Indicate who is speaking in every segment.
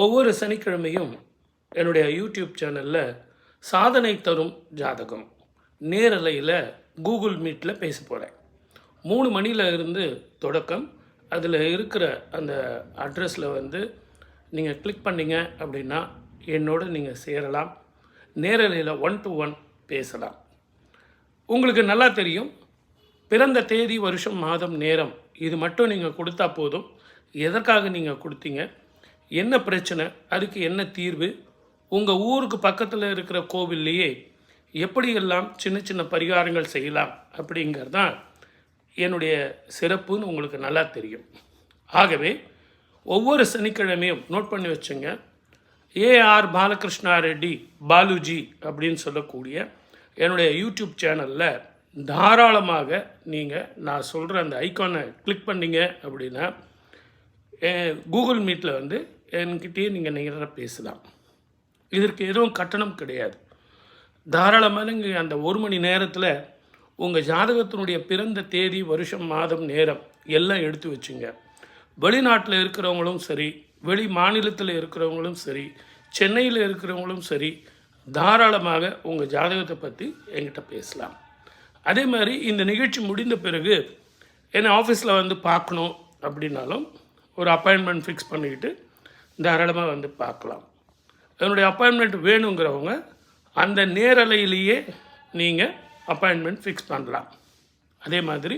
Speaker 1: ஒவ்வொரு சனிக்கிழமையும் என்னுடைய யூடியூப் சேனலில் சாதனை தரும் ஜாதகம். நேரலையில் கூகுள் மீட்டில் பேச போகிறேன் மூணு மணியில் இருந்து தொடக்கம். அதில் இருக்கிற அந்த அட்ரஸில் வந்து நீங்கள் கிளிக் பண்ணிங்க அப்படின்னா என்னோட நீங்கள் சேரலாம். நேரலையில் ஒன் டு ஒன் பேசலாம். உங்களுக்கு நல்லா தெரியும். பிறந்த தேதி வருஷம் மாதம் நேரம் இது மட்டும் நீங்கள் கொடுத்தா போதும். எதற்காக நீங்கள் கொடுத்தீங்க? என்ன பிரச்சனை? அதுக்கு என்ன தீர்வு? உங்கள் ஊருக்கு பக்கத்தில் இருக்கிற கோவில்லையே எப்படியெல்லாம் சின்ன சின்ன பரிகாரங்கள் செய்யலாம் அப்படிங்கிறது தான் என்னுடைய சிறப்புன்னு உங்களுக்கு நல்லா தெரியும். ஆகவே ஒவ்வொரு சனிக்கிழமையும் நோட் பண்ணி வச்சுங்க. ஏஆர் பாலகிருஷ்ணா ரெட்டி பாலுஜி அப்படின்னு சொல்லக்கூடிய என்னுடைய யூடியூப் சேனலில் தாராளமாக நீங்கள் நான் சொல்கிற அந்த ஐக்கானை கிளிக் பண்ணீங்க அப்படின்னா கூகுள் மீட்டில் வந்து என்கிட்டயே நீங்கள் நேராக பேசலாம். இதற்கு எதுவும் கட்டணம் கிடையாது. தாராளமாக நீங்கள் அந்த ஒரு மணி நேரத்தில் உங்கள் ஜாதகத்தினுடைய பிறந்த தேதி வருஷம் மாதம் நேரம் எல்லாம் எடுத்து வச்சுங்க. வெளிநாட்டில் இருக்கிறவங்களும் சரி வெளி மாநிலத்தில் இருக்கிறவங்களும் சரி சென்னையில் இருக்கிறவங்களும் சரி தாராளமாக உங்கள் ஜாதகத்தை பற்றி என்கிட்ட பேசலாம். அதே மாதிரி இந்த நிகழ்ச்சி முடிந்த பிறகு என்னை ஆஃபீஸில் வந்து பார்க்கணும் அப்படின்னாலும் ஒரு அப்பாயின்மெண்ட் ஃபிக்ஸ் பண்ணிக்கிட்டு தாராளமாக வந்து பார்க்கலாம். என்னுடைய அப்பாயின்மெண்ட் வேணுங்கிறவங்க அந்த நேரலையிலேயே நீங்கள் அப்பாயின்மெண்ட் ஃபிக்ஸ் பண்ணலாம். அதே மாதிரி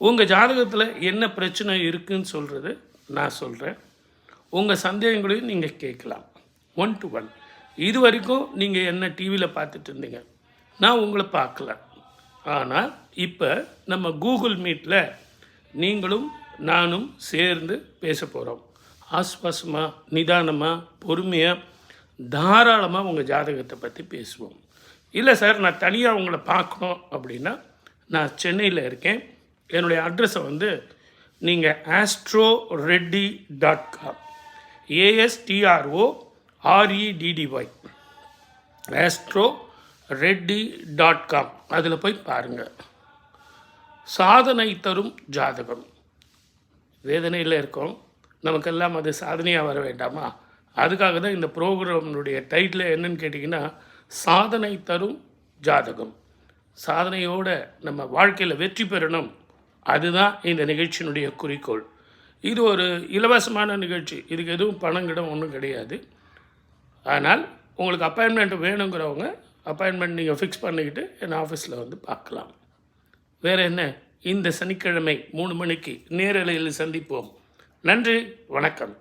Speaker 1: உங்கள் ஜாதகத்தில் என்ன பிரச்சனை இருக்குன்னு சொல்கிறது நான் சொல்கிறேன் உங்கள் சந்தேகங்களையும் நீங்கள் கேட்கலாம். ஒன் டு ஒன் இது வரைக்கும் நீங்கள் என்ன டிவியில் பார்த்துட்டு இருந்தீங்க? நான் உங்களை பார்க்கல. ஆனால் இப்போ நம்ம கூகுள் மீட்டில் நீங்களும் நானும் சேர்ந்து பேச போகிறோம் ஆஸ்வாசமாக நிதானமாக பொறுமையாக தாராளமாக உங்கள் ஜாதகத்தை பற்றி பேசுவோம். இல்லை சார் நான் தனியாக உங்களை பார்க்கணும் அப்படின்னா நான் சென்னையில் இருக்கேன். என்னுடைய அட்ரஸை வந்து நீங்கள் Astro Reddy dot com A S T R O R E D D Y Astro Reddy dot com அதில் போய் பாருங்கள் சாதனை தரும் ஜாதகம். வேதனையில் இருக்கோம். நமக்கெல்லாம் அது சாதனையாக வர வேண்டாமா? அதுக்காக தான் இந்த ப்ரோக்ராம்னுடைய டைட்டில் என்னன்னு கேட்டிங்கன்னா சாதனை தரும் ஜாதகம். சாதனையோட நம்ம வாழ்க்கையில் வெற்றி பெறணும். அதுதான் இந்த நிகழ்ச்சியினுடைய குறிக்கோள். இது ஒரு இலவசமான நிகழ்ச்சி. இதுக்கு எதுவும் பணம் கிடம் ஒன்றும் கிடையாது. ஆனால் உங்களுக்கு அப்பாயின்மெண்ட் வேணுங்கிறவங்க அப்பாயின்மெண்ட் நீங்கள் ஃபிக்ஸ் பண்ணிக்கிட்டு என் ஆஃபீஸில் வந்து பார்க்கலாம். வேறு என்ன? இந்த சனிக்கிழமை மூணு மணிக்கு நேரலையில் சந்திப்போம். நன்றி வணக்கம்.